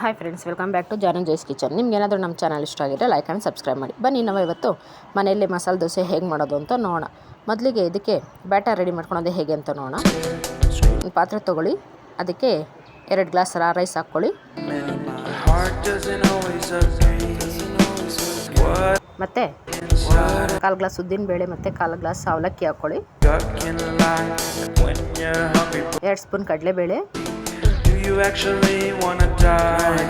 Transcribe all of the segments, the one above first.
Hi friends welcome back to ಜಾನನ್ ಜೈಸ್ kitchen ನಿಮ್ಗೆ ಏನಾದರೂ ನಮ್ಮ ಚಾನಲ್ ಇಷ್ಟ ಆಗಿದ್ರೆ ಲೈಕ್ ಆ್ಯಂಡ್ ಸಬ್ಸ್ಕ್ರೈಬ್ ಮಾಡಿ. ಬನ್ನಿ, ನಾವು ಇವತ್ತು ಮನೆಯಲ್ಲಿ ಮಸಾಲೆ ದೋಸೆ ಹೇಗೆ ಮಾಡೋದು ಅಂತ ನೋಡೋಣ. ಮೊದಲಿಗೆ ಇದಕ್ಕೆ ಬ್ಯಾಟರ್ ರೆಡಿ ಮಾಡ್ಕೊಳೋದು ಹೇಗೆ ಅಂತ ನೋಡೋಣ. ಪಾತ್ರೆ ತೊಗೊಳ್ಳಿ. ಅದಕ್ಕೆ ಎರಡು ಗ್ಲಾಸ್ ರಾ ರೈಸ್ ಹಾಕ್ಕೊಳ್ಳಿ. ಮತ್ತೆ ಕಾಲು ಗ್ಲಾಸ್ ಉದ್ದಿನ ಬೇಳೆ ಮತ್ತು ಕಾಲು ಗ್ಲಾಸ್ ಅವಲಕ್ಕಿ ಹಾಕ್ಕೊಳ್ಳಿ. ಎರಡು ಸ್ಪೂನ್ ಕಡಲೆಬೇಳೆ. Do you actually wanna die?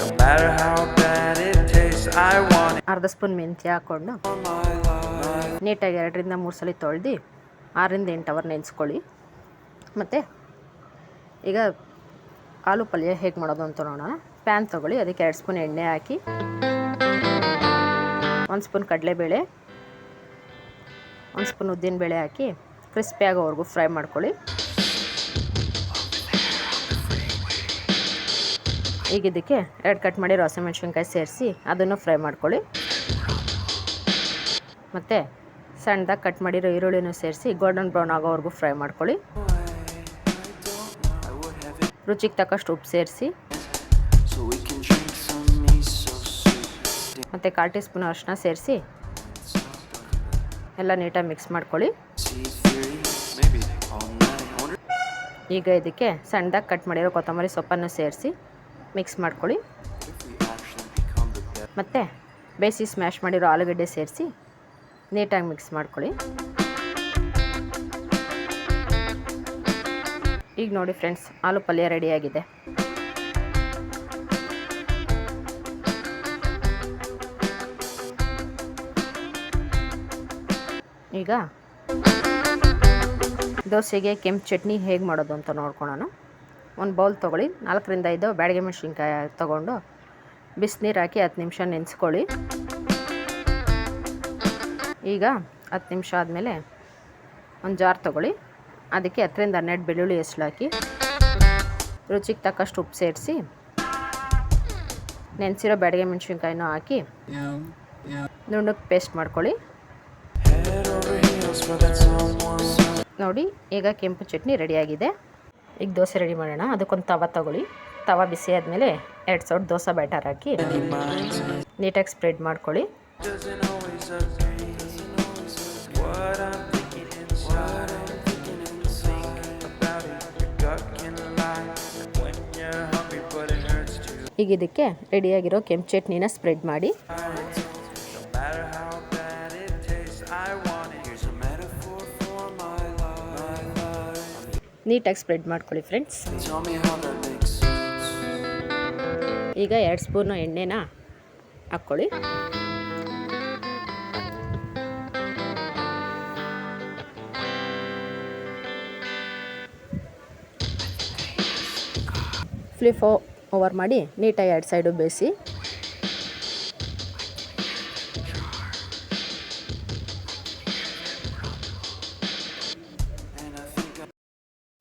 No matter how bad it tastes, I want it. ಅರ್ಧ ಸ್ಪೂನ್ ಮೆಂತ್ಯ ಹಾಕೊಂಡು. ನೀಟಾಗಿ ಎರಡರಿಂದ ಮೂರು ಸಲ ತೊಳೆದು ಆರರಿಂದ ಎಂಟು ಅವರ್ ನೆನೆಸ್ಕೊಳ್ಳಿ. ಮತ್ತು ಈಗ ಆಲೂ ಪಲ್ಯ ಹೇಗೆ ಮಾಡೋದು ಅಂತ ನೋಡೋಣ. ಪ್ಯಾನ್ ತೊಗೊಳ್ಳಿ ಅದಕ್ಕೆ ಎರಡು ಸ್ಪೂನ್ ಎಣ್ಣೆ ಹಾಕಿ. ಒಂದು ಸ್ಪೂನ್ ಕಡಲೆಬೇಳೆ ಒಂದು ಸ್ಪೂನ್ ಉದ್ದಿನಬೇಳೆ ಹಾಕಿ ಕ್ರಿಸ್ಪಿ ಆಗೋವರೆಗೂ ಫ್ರೈ ಮಾಡ್ಕೊಳ್ಳಿ. ಈಗ ಇದಕ್ಕೆ ಎರಡು ಕಟ್ ಮಾಡಿರೋ ಹಸಿಮೆಣ್ಸಿನ್ಕಾಯಿ ಸೇರಿಸಿ ಅದನ್ನು ಫ್ರೈ ಮಾಡ್ಕೊಳ್ಳಿ. ಮತ್ತು ಸಣ್ಣದಾಗಿ ಕಟ್ ಮಾಡಿರೋ ಈರುಳ್ಳಿನೂ ಸೇರಿಸಿ ಗೋಲ್ಡನ್ ಬ್ರೌನ್ ಆಗೋವರೆಗೂ ಫ್ರೈ ಮಾಡ್ಕೊಳ್ಳಿ. ರುಚಿಗೆ ತಕ್ಕಷ್ಟು ಉಪ್ಪು ಸೇರಿಸಿ. ಮತ್ತು ಕಾಲು ಟೀ ಸ್ಪೂನ್ ಅರಿಶಿನ ಸೇರಿಸಿ ಎಲ್ಲ ನೀಟಾಗಿ ಮಿಕ್ಸ್ ಮಾಡ್ಕೊಳ್ಳಿ. ಈಗ ಇದಕ್ಕೆ ಸಣ್ಣದಾಗಿ ಕಟ್ ಮಾಡಿರೋ ಕೊತ್ತಂಬರಿ ಸೊಪ್ಪನ್ನು ಸೇರಿಸಿ. ಮಿಕ್ಸ್ ಮಾಡ್ಕೊಳ್ಳಿ. ಮತ್ತು ಬೇಯಿಸಿ ಸ್ಮ್ಯಾಶ್ ಮಾಡಿರೋ ಆಲೂಗಡ್ಡೆ ಸೇರಿಸಿ ನೀಟಾಗಿ ಮಿಕ್ಸ್ ಮಾಡ್ಕೊಳ್ಳಿ. ಈಗ ನೋಡಿ ಫ್ರೆಂಡ್ಸ್ ಆಲೂ ಪಲ್ಯ ರೆಡಿಯಾಗಿದೆ ಈಗ ದೋಸೆಗೆ ಕೆಂಪು ಚಟ್ನಿ ಹೇಗೆ ಮಾಡೋದು ಅಂತ ನೋಡ್ಕೊಳೋಣ ಒಂದು ಬೌಲ್ ತೊಗೊಳ್ಳಿ. ನಾಲ್ಕರಿಂದ ಐದು ಬ್ಯಾಡಗೆ ಮೆಣಸಿನ್ಕಾಯಿ ತೊಗೊಂಡು ಬಿಸಿನೀರು ಹಾಕಿ ಹತ್ತು ನಿಮಿಷ ನೆನೆಸ್ಕೊಳ್ಳಿ. ಈಗ ಹತ್ತು ನಿಮಿಷ ಆದಮೇಲೆ ಒಂದು ಜಾರ್ ತೊಗೊಳ್ಳಿ. ಅದಕ್ಕೆ ಹತ್ತರಿಂದ ಹನ್ನೆರಡು ಬೆಳ್ಳುಳ್ಳಿ ಹೆಸಳು ಹಾಕಿ ರುಚಿಗೆ ತಕ್ಕಷ್ಟು ಉಪ್ಪು ಸೇರಿಸಿ ನೆನೆಸಿರೋ ಬ್ಯಾಡಗೆ ಮೆಣಸಿನ್ಕಾಯಿನೂ ಹಾಕಿ ನುಣ್ಣಕ್ಕೆ ಪೇಸ್ಟ್ ಮಾಡ್ಕೊಳ್ಳಿ. ನೋಡಿ, ಈಗ ಕೆಂಪು ಚಟ್ನಿ ರೆಡಿಯಾಗಿದೆ ಈಗ ದೋಸೆ ರೆಡಿ ಮಾಡೋಣ. ಅದಕ್ಕೊಂದು ತವ ತಗೊಳ್ಳಿ. ತವ ಬಿಸಿ ಆದಮೇಲೆ ಎರಡು ಸೌಟ್ ದೋಸೆ ಬ್ಯಾಟರ್ ಹಾಕಿ ನೀಟಾಗಿ ಸ್ಪ್ರೆಡ್ ಮಾಡ್ಕೊಳ್ಳಿ. ಈಗ ಇದಕ್ಕೆ ರೆಡಿಯಾಗಿರೋ ಕೆಂಪು ಚಟ್ನಿನ ಸ್ಪ್ರೆಡ್ ಮಾಡಿ. ನೀಟಾಗಿ ಸ್ಪ್ರೆಡ್ ಮಾಡ್ಕೊಳ್ಳಿ ಫ್ರೆಂಡ್ಸ್. ಈಗ ಎರಡು ಸ್ಪೂನು ಎಣ್ಣೆನ ಹಾಕ್ಕೊಳ್ಳಿ ಫ್ಲಿಫ್ ಓವರ್ ಮಾಡಿ ನೀಟಾಗಿ ಎರಡು ಸೈಡು ಬೇಯಿಸಿ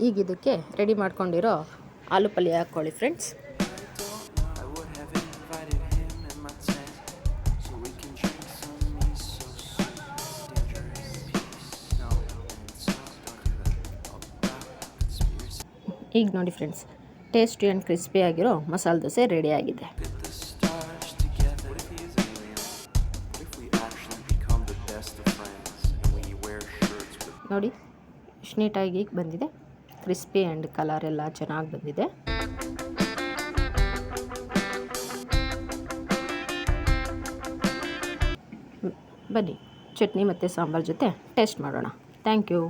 ಈಗ ಇದಕ್ಕೆ ರೆಡಿ ಮಾಡ್ಕೊಂಡಿರೋ ಆಲು ಪಲ್ಯ ಹಾಕ್ಕೊಳ್ಳಿ ಫ್ರೆಂಡ್ಸ್ ಈಗ ನೋಡಿ ಫ್ರೆಂಡ್ಸ್ ಟೇಸ್ಟಿ ಆ್ಯಂಡ್ ಕ್ರಿಸ್ಪಿ ಆಗಿರೋ ಮಸಾಲೆ ದೋಸೆ ರೆಡಿ ಆಗಿದೆ. ನೋಡಿ ಎಷ್ಟು ನೀಟಾಗಿ ಈಗ ಬಂದಿದೆ. ಕ್ರಿಸ್ಪಿ ಆ್ಯಂಡ್ ಕಲರ್ ಎಲ್ಲ ಚೆನ್ನಾಗಿ ಬಂದಿದೆ. ಬನ್ನಿ, ಚಟ್ನಿ ಮತ್ತು ಸಾಂಬಾರ್ ಜೊತೆ ಟೇಸ್ಟ್ ಮಾಡೋಣ. Thank you.